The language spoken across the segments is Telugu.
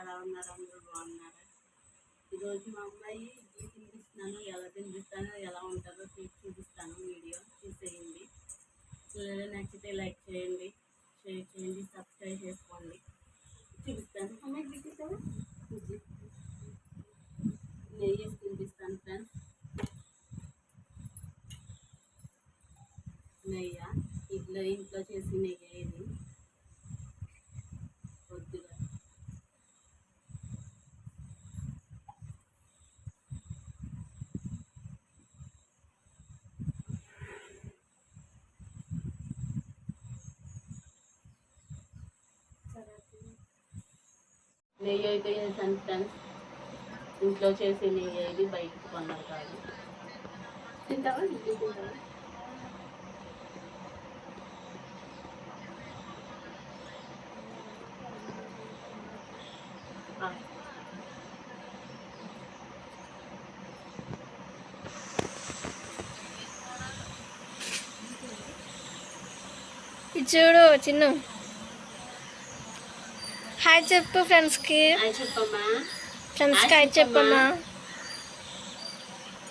ఎలా ఉన్నారు అందరూ బాగున్నారా? ఈరోజు మా అమ్మాయి ఘీ తినిపిస్తున్నాను ఎలా తినిపిస్తానో ఎలా ఉంటుందో చూసి చూపిస్తాను వీడియో చూసేయండి. పిల్లలు నచ్చితే లైక్ చేయండి షేర్ చేయండి సబ్స్క్రైబ్ చేసుకోండి. చూపిస్తాను. అమ్మాయి చూపిస్తావా నెయ్యి తినిపిస్తాను ఫ్రెండ్స్. నెయ్యి? ఇడ్లీ ఇంట్లో చేసి నెయ్యి? నెయ్యి అయితే వేసాను ఫ్రెండ్స్ ఇంట్లో చేసే నెయ్యి ఇది బయటకు కొన్నారు కాదు తింటావా ఇది తింటావా ఆ. ఇది చూడు చిన్ను హాయ్ చెప్పు ఫ్రెండ్స్కి. చెప్పమ్మా. ఫ్రెండ్స్కి హాయ్ చెప్పమ్మా.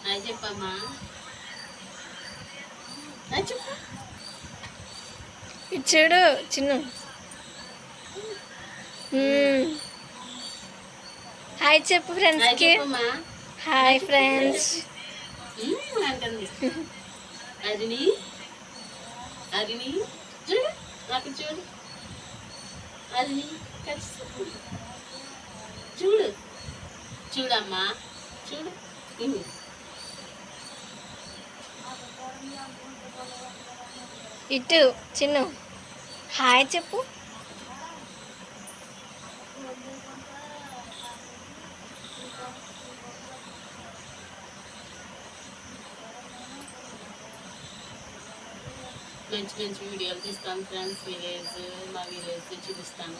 హాయ్ చెప్పమ్మా. చూడు చిన్ను. హాయ్ చెప్పు ఫ్రెండ్స్కి. Hi friends. అరిని అరిని చూడు నాకు చూడు. చూడు. చూడమ్మా. చూడు. ఇటు చిన్ను. హాయ్ చెప్పు. మంచి మంచి వీడియోలు తీస్తాను ఫ్రెండ్స్ విలేజ్ మా విలేజ్ చూపిస్తాను.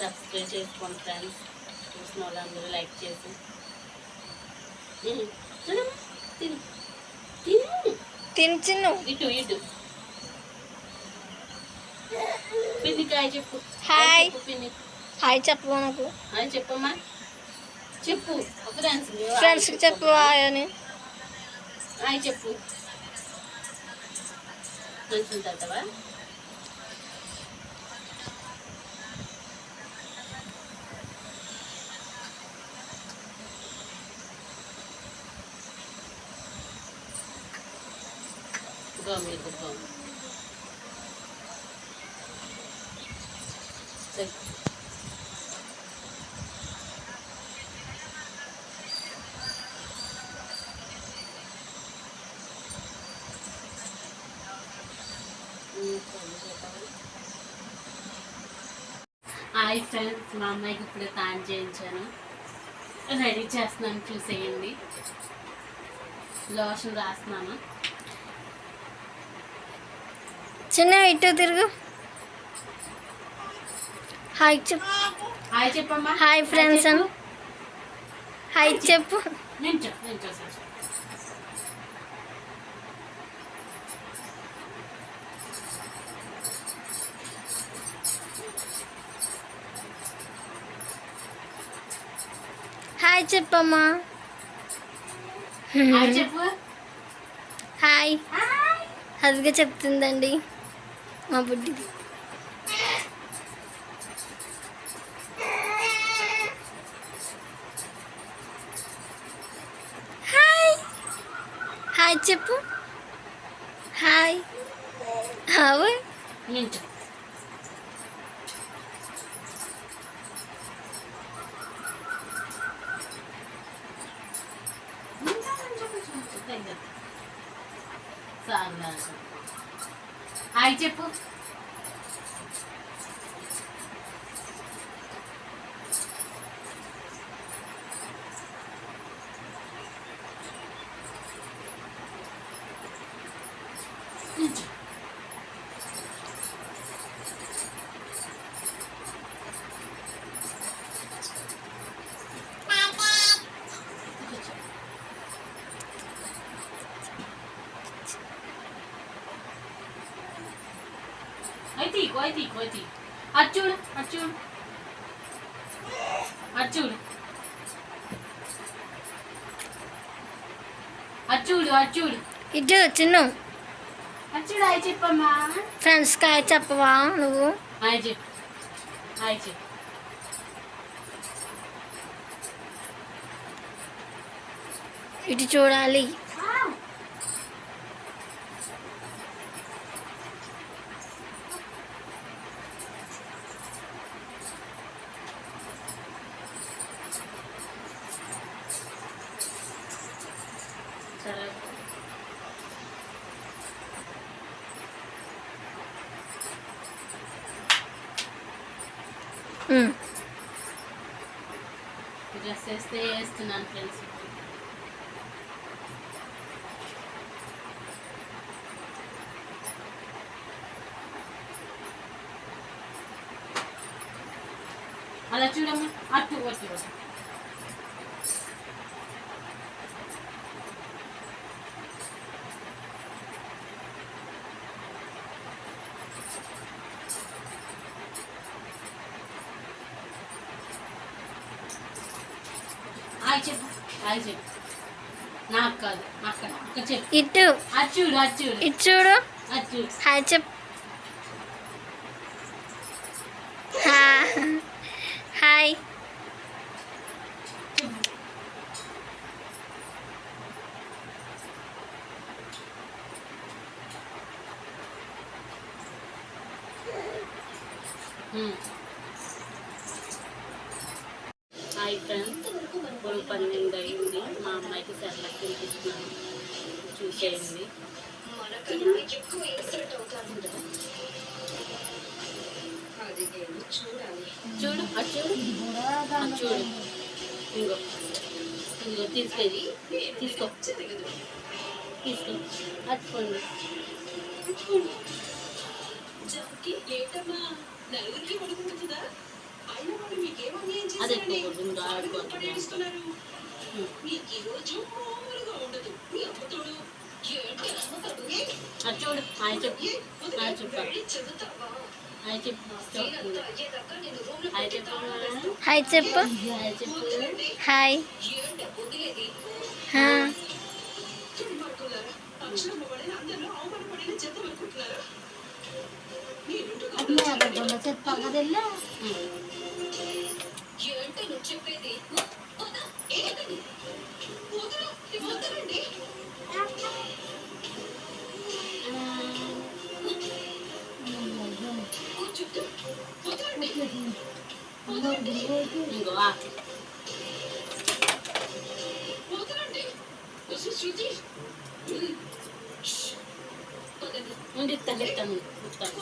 సబ్స్క్రైబ్ చేసుకోండి ఫ్రెండ్స్. చూసిన వాళ్ళందరూ లైక్ చేసి. తిను. చిన్ను ఇటు ఇటు. పిన్నికాయ చెప్పు. హాయ్. చెప్పు పిన్ని. హాయ్ చెప్పు నాకు? హాయ్ చెప్పమ్మా. చెప్పు. ఫ్రెండ్స్ ఫ్రెండ్స్కి చెప్పు హాయ్ అని హాయ్ చెప్పు. మంచి తాతవా హాయ్ ఫ్రెండ్స్ మా అమ్మాయికి ఇప్పుడే తాను చేయించాను. రెడీ చేస్తున్నాను చూసేయండి. లోషన్ రాస్తున్నాను. చిన్న ఇటు తిరుగు. హాయ్ చెప్పు. హాయ్ చెప్పమ్మా. హాయ్ ఫ్రెండ్స్ అని హాయ్ చెప్పు. నేను చెప్పు నేను చూసాను హాయ్ చెప్పమ్మా. హాయ్ చెప్పు. హాయ్ అదిగా చెప్తుందండి. మా బుడ్డిది. హాయ్. హాయ్ చెప్పు. హాయ్. హావ్ నేను చెప్పు హాయ్ చెప్పు నేను చెప్పు. అయితే ఇగో అయితే ఇగో అయితే అటు చూడు అటు చూడు అటు చూడు అటు చూడు అటు చూడు ఇటు చిన్ను. అటు చూడు హాయ్ చెప్పమ్మా. ఫ్రెండ్స్ కాయ చెప్పవా నువ్వు? హాయ్ చెప్పు. హాయ్ చెప్పు. ఇటు చూడాలి. డ్రెస్ వేస్తే వేస్తున్నాను ఫ్రెండ్స్ అలా చూడమ్మా అటు అటు అటు. హాయ్ చెప్పు హాయ్ చెప్పు నాకు కాదు అక్కడ అక్కడ చెప్పు ఇటు. అది చూడు అది చూడు ఇటు చూడు. అది చూడు హాయ్ చెప్. హా- hmm ఫ్రెండ్స్ ఇప్పుడు పన్నెండు అయింది మా అమ్మాయికి సెర్లక్ తినిపిస్తున్నాను చూసేయండి చూడు అది చూడు. అది చూడు. ఇంకో. ఇంకో తీసుకెళ్ళి తీసుకో. తీసుకో. అట్టుకోండి అది ఇంకా ఆడుకోవద్దు అది చూడు హాయ్ చెప్పు హాయ్ చెప్పు. హాయ్ చెప్పు. హాయ్ చెప్పు. హాయ్ చెప్పు. హాయ్ చెప్పు. హాయ్ హా. ఇంకో ఆ. ఉండి ఇస్తాను ఇస్తాను ఇస్తాను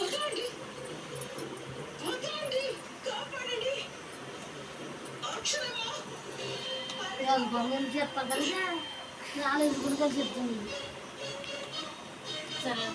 సరే